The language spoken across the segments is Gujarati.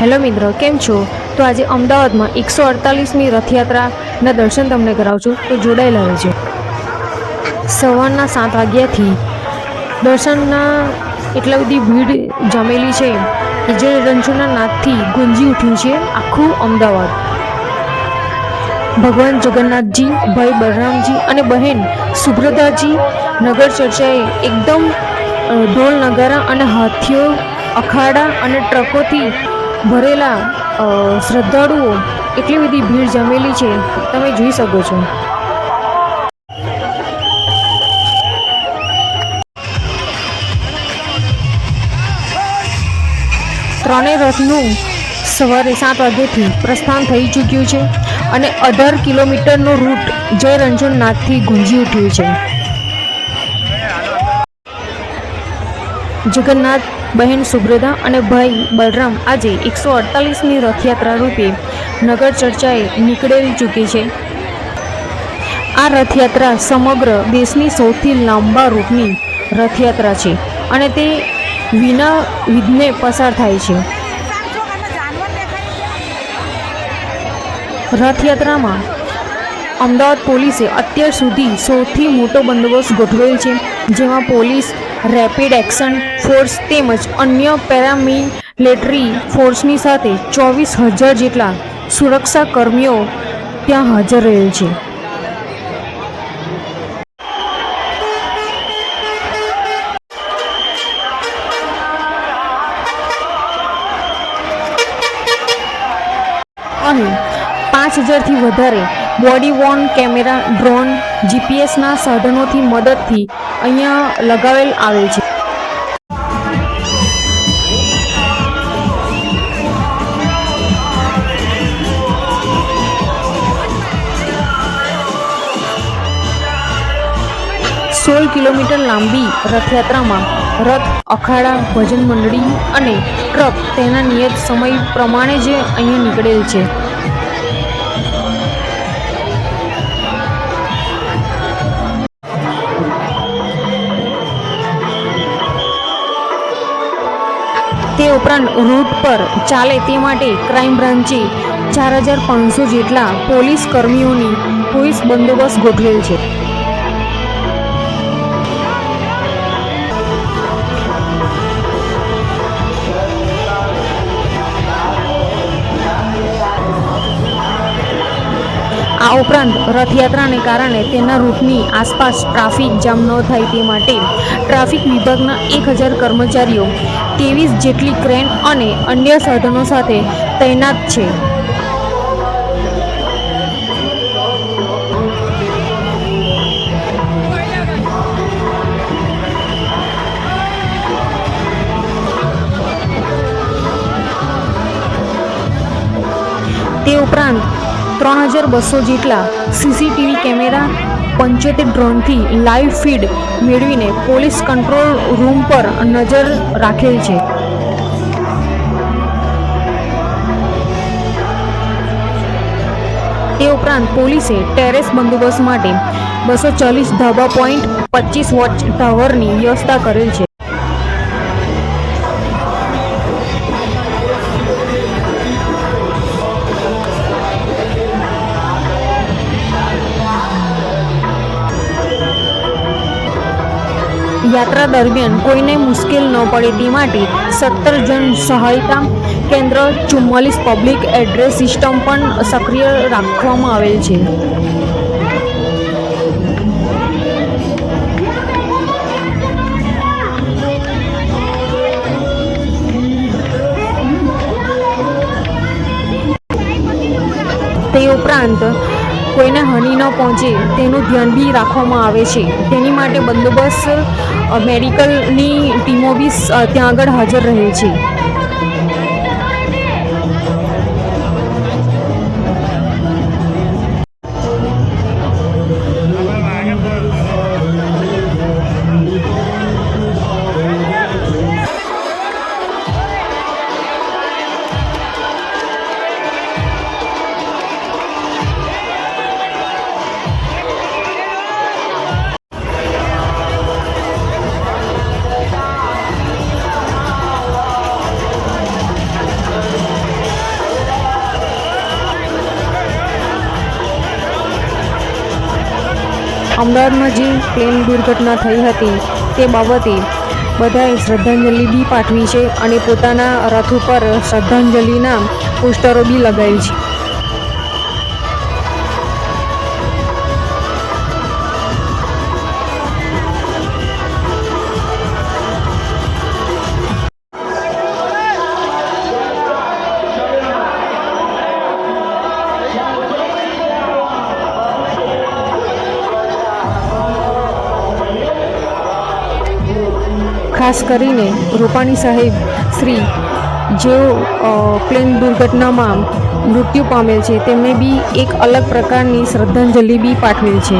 હેલો મિત્રો, કેમ છો? તો આજે અમદાવાદમાં એકસો અડતાલીસમી રથયાત્રાના દર્શન તમને કરાવું છું તો જોડાયેલા રહેજો. સવારના સાત વાગ્યાથી દર્શનના એટલા બધી ભીડ જમેલી છે કે જે રણછોડના નાદથી ગુંજી ઉઠ્યું છે આખું અમદાવાદ. ભગવાન જગન્નાથજી, ભાઈ બલરામજી અને બહેન સુભ્રતાજી નગર ચર્ચાએ એકદમ ઢોલ નગારા અને હાથીઓ, અખાડા અને ટ્રકોથી ભરેલા શ્રદ્ધાળુઓ એટલી બધી ભીડ જમેલી છે, તમે જોઈ શકો છો. ત્રણેય રથનું સવારે સાત વાગ્યાથી પ્રસ્થાન થઈ ચૂક્યું છે અને અઢાર કિલોમીટરનો રૂટ જય રંજનનાથથી ગુંજી ઉઠ્યું છે. જગન્નાથ, બહેન સુભ્રદા અને ભાઈ બલરામ આજે એકસો અડતાલીસની રથયાત્રા રૂપે નગર ચર્ચાએ નીકળેલી ચૂકી છે. આ રથયાત્રા સમગ્ર દેશની સૌથી લાંબા રૂટની રથયાત્રા છે અને તે વિના વિઘ્ને પસાર થાય છે. રથયાત્રામાં અમદાવાદ પોલીસે અત્યાર સુધી સૌથી મોટો બંદોબસ્ત ગોઠવેલ છે, જેમાં પોલીસ રેપિડ એક્શન ફોર્સ તેમજ અન્ય પેરામિલેટરી ફોર્સની સાથે ચોવીસ હજાર જેટલા સુરક્ષા કર્મીઓ ત્યાં હાજર રહેલ છે. અને પાંચ હજારથી વધારે બોડી વોર્ન કેમેરા, ડ્રોન, જીપીએસના સાધનોથી મદદથી અહીંયા લગાવેલ આવે છે. સોળ કિલોમીટર લાંબી રથયાત્રામાં રથ, અખાડા, ભજન મંડળી અને ટ્રક તેના નિયત સમય પ્રમાણે જ અહીંયા નીકળેલ છે. તે ઉપરાંત રૂટ પર ચાલે તે માટે ક્રાઇમ બ્રાન્ચે ચાર હજાર પાંચસો જેટલા પોલીસ કર્મીઓની પોલીસ બંદોબસ્ત ગોઠવેલ છે. આ ઉપરાંત રથયાત્રાને કારણે તેના રૂટની આસપાસ ટ્રાફિક જામ ન થાય તે માટે ટ્રાફિક વિભાગના એક હજાર કર્મચારીઓ ત્રેવીસ જેટલી ક્રેન અને અન્ય સાધનો સાથે તૈનાત છે. તે ઉપરાંત ત્રણ હજાર બસો જેટલા સીસીટીવી કેમેરા પંચોતેર ડ્રોનથી લાઈવ ફીડ મેળવીને પોલીસ કંટ્રોલ રૂમ પર નજર રાખેલ છે. તે ઉપરાંત પોલીસે ટેરેસ બંદોબસ્ત માટે બસો ચાલીસ ધાબા પોઈન્ટ પચીસ વોચ ટાવરની વ્યવસ્થા કરેલ છે. યાત્રા દરમિયાન કોઈને મુશ્કેલ ન પડે તે માટે સત્તર જણ સહાયતા કેન્દ્ર ચુમ્માલીસ પબ્લિક એડ્રેસ સિસ્ટમ પણ સક્રિય રાખવામાં આવેલ છે. તે ઉપરાંત કોઈને હાનિ ન પહોંચે તેનું ધ્યાન બી રાખવામાં આવે છે. તેની માટે બંદોબસ્ત મેડિકલની ટીમો બી ત્યાં આગળ હાજર રહે છે. અમદાવાદમાં જે પ્લેન દુર્ઘટના થઈ હતી તે બાબતે બધાએ શ્રદ્ધાંજલિ બી પાઠવી છે અને પોતાના રથ ઉપર શ્રદ્ધાંજલિના પોસ્ટરો બી લગાવી છે. ખાસ કરીને રૂપાણી સાહેબ શ્રી, જેઓ પ્લેન દુર્ઘટનામાં મૃત્યુ પામેલ છે, તેમને બી એક અલગ પ્રકારની શ્રદ્ધાંજલિ બી પાઠવેલ છે.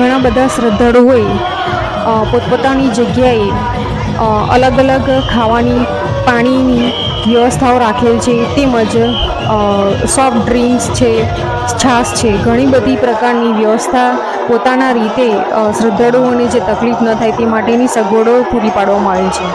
ઘણા બધા શ્રદ્ધાળુઓએ પોતપોતાની જગ્યાએ અલગ અલગ ખાવાની, પાણીની વ્યવસ્થાઓ રાખેલ છે, તેમજ સોફ્ટ ડ્રિંક્સ છે, છાશ છે, ઘણી બધી પ્રકારની વ્યવસ્થા પોતાના રીતે શ્રદ્ધાળુઓને જે તકલીફ ન થાય તે માટેની સગવડો પૂરી પાડવામાં આવે છે.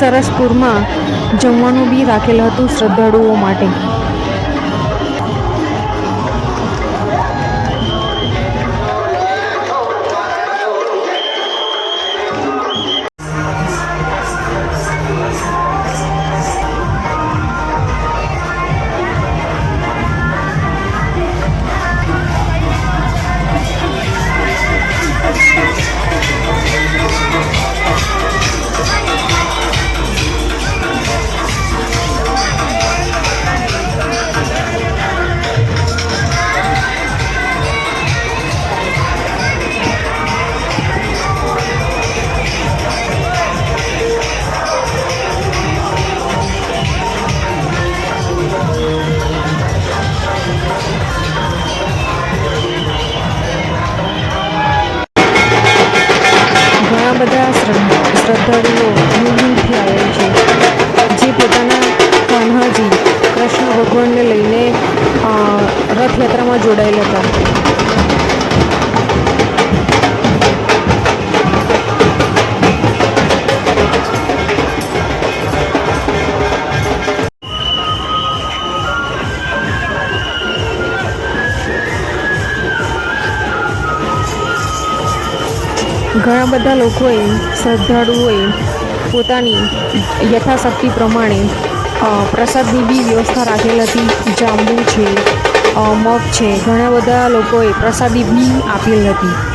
સરસપુરમાં જમવાનું બી રાખેલ હતું શ્રદ્ધાળુઓ માટે. રથયાત્રામાં જોડાયેલા હતા. ઘણા બધા લોકોએ, શ્રદ્ધાળુઓએ પોતાની યથાશક્તિ પ્રમાણે પ્રસાદની બી વ્યવસ્થા રાખેલ હતી. જાંબુ છે મગ છે. ઘણા બધા લોકોએ પ્રસાદી બી આપેલ હતી.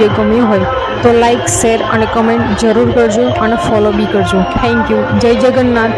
વીડિયો ગમ્યો હોય તો લાઈક શેર અને કમેન્ટ જરૂર કરજો અને ફોલો બી કરજો. થેન્ક યુ જય જગન્નાથ.